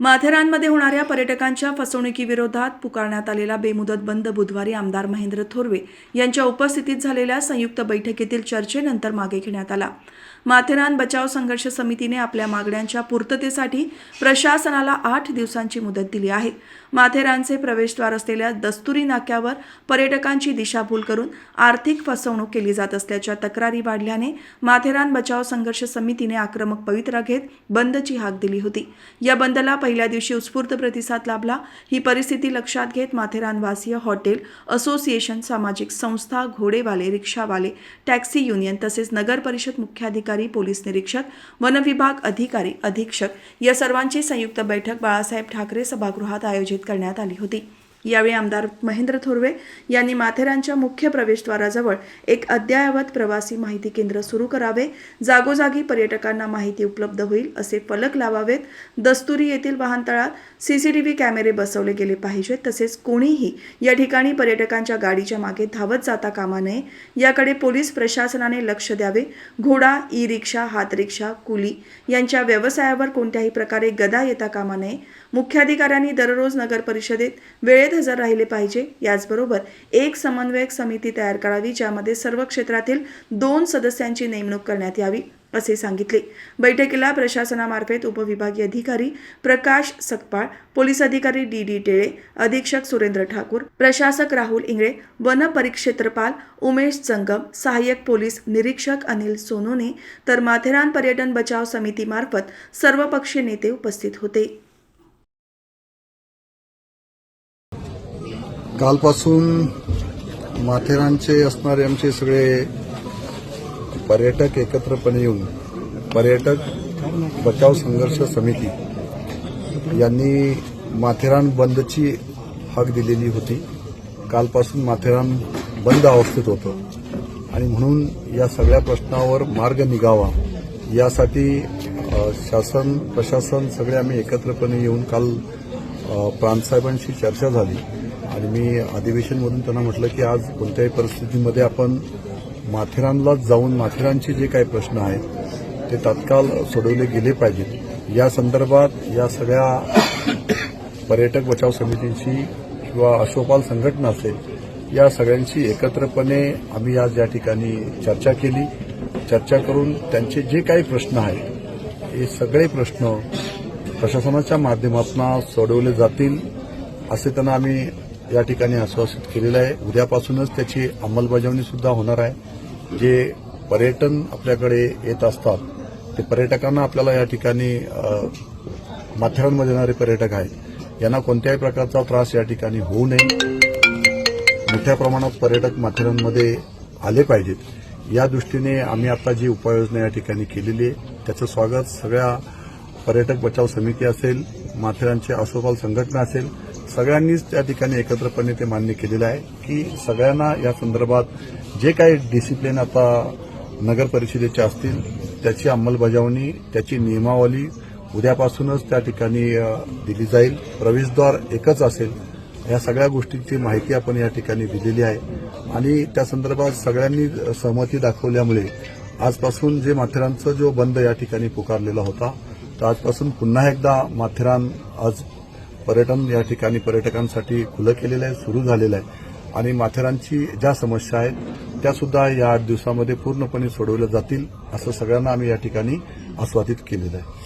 माथेरानमध्ये होणाऱ्या पर्यटकांच्या फसवणुकीविरोधात पुकारण्यात आलेला बेमुदत बंद बुधवारी आमदार महेंद्र थोरवे यांच्या उपस्थितीत झालेल्या संयुक्त बैठकीतील चर्चेनंतर मागे घेण्यात आला. माथेरान बचाव संघर्ष समितीने आपल्या मागण्यांच्या पूर्ततेसाठी प्रशासनाला आठ दिवसांची मुदत दिली आहे. माथेरानचे प्रवेशद्वार असलेल्या दस्तुरी नाक्यावर पर्यटकांची दिशाभूल करून आर्थिक फसवणूक केली जात असल्याच्या तक्रारी वाढल्याने माथेरान बचाव संघर्ष समितीने आक्रमक पवित्रा घेत बंदची हाक दिली होती. या बंदला पहिल्या दिवशी उत्स्फूर्त प्रतिसाद लाभला. ही परिस्थिती लक्षात घेत माथेरानवासीय हॉटेल असोसिएशन सामाजिक संस्था घोडेवाले रिक्षावाले टॅक्सी युनियन तसेच नगर परिषद मुख्याधिकारी पोलीस निरीक्षक वनविभाग अधिकारी अधीक्षक या सर्वांची संयुक्त बैठक बाळासाहेब ठाकरे सभागृहात आयोजित करण्यात आली होती. यावेळी आमदार महेंद्र थोरवे यांनी माथेरानच्या मुख्य प्रवेशद्वाराजवळ एक अद्ययावत प्रवासी माहिती केंद्र सुरू करावे. जागोजागी पर्यटकांना माहिती उपलब्ध होईल असे फलक लावावेत. दस्तुरी येथील वाहनतळात सीसीटीव्ही कॅमेरे बसवले गेले पाहिजेत. तसेच कोणीही या ठिकाणी पर्यटकांच्या गाडीच्या मागे धावत जाता कामा नये. याकडे पोलीस प्रशासनाने लक्ष द्यावे. घोडा ई रिक्षा हातरिक्षा कुली यांच्या व्यवसायावर कोणत्याही प्रकारे गदा येता कामा नये. मुख्याधिकाऱ्यांनी दररोज नगर परिषदेत वेळेत हजर राहिले पाहिजे. याचबरोबर एक समन्वयक समिती तयार करावी ज्यामध्ये सर्व क्षेत्रातील दोन सदस्यांची नेमणूक करण्यात यावी असे सांगितले. बैठकीला प्रशासनामार्फत उपविभागीय अधिकारी प्रकाश सकपाळ पोलीस अधिकारी डी डी टेळे अधीक्षक सुरेंद्र ठाकूर प्रशासक राहुल इंगळे वन परिक्षेत्रपाल उमेश जंगम सहाय्यक पोलीस निरीक्षक अनिल सोनोने तर माथेरान पर्यटन बचाव समितीमार्फत सर्वपक्षीय नेते उपस्थित होते. कालपासून माथेरानचे असणारे आमचे सगळे पर्यटक एकत्रपणे येऊन पर्यटक बचाव संघर्ष समिती यांनी माथेरान बंदची हाक दिलेली होती. कालपासून माथेरान बंद अवस्थेत होतं. आणि म्हणून या सगळ्या प्रश्नावर मार्ग निघावा यासाठी शासन प्रशासन सगळे आम्ही एकत्रपणे येऊन काल प्रांतसाहेबांशी चर्चा झाली. आणि मी अधिवेशनमधून त्यांना म्हटलं की आज कोणत्याही परिस्थितीमध्ये आपण माथेरानला जाऊन माथेरानचे जे काही प्रश्न आहेत ते तात्काळ सोडवले गेले पाहिजेत. या संदर्भात या सगळ्या पर्यटक बचाव समितींची किंवा अशोपाल संघटना असेल या सगळ्यांशी एकत्रपणे आम्ही आज या ठिकाणी चर्चा केली. चर्चा करून त्यांचे जे काही प्रश्न आहेत हे सगळे प्रश्न प्रशासनाच्या माध्यमातून सोडवले जातील असे त्यांना आम्ही या ठिकाणी आश्वासित केलेलं आहे. उद्यापासूनच त्याची अंमलबजावणी सुद्धा होणार आहे. जे पर्यटन आपल्याकडे येत असतात ते पर्यटकांना आपल्याला या ठिकाणी माथेरानमध्ये येणारे पर्यटक आहेत. यांना कोणत्याही प्रकारचा त्रास या ठिकाणी होऊ नये. मोठ्या प्रमाणात पर्यटक माथेरानमध्ये आले पाहिजेत. या दृष्टीने आम्ही आता जी उपाययोजना या ठिकाणी केलेली आहे त्याचं स्वागत सगळ्या पर्यटक बचाव समिती असेल माथेरानची आसोपाल संघटना असेल सगळ्यांनीच त्या ठिकाणी एकत्रपणे ते मान्य केलेलं आहे की सगळ्यांना या संदर्भात जे काही डिसिप्लिन आता नगर परिषदेचे असतील त्याची अंमलबजावणी त्याची नियमावली उद्यापासूनच त्या ठिकाणी दिली जाईल. प्रवेशद्वार एकच असेल या सगळ्या गोष्टींची माहिती आपण या ठिकाणी दिलेली आहे. आणि त्या संदर्भात सगळ्यांनी सहमती दाखवल्यामुळे आजपासून जे माथेरानचा जो बंद या ठिकाणी पुकारलेला होता तर आजपासून पुन्हा एकदा माथेरान आज पर्यटन या ठिकाणी पर्यटकांसाठी खुलं केलेलं आहे सुरू झालेलं आहे. आणि माथेरानची ज्या समस्या आहेत त्या सुद्धा या आठ दिवसामध्ये पूर्णपणे सोडवल्या जातील असं सगळ्यांना आम्ही या ठिकाणी आस्वादित केलेलं आहे.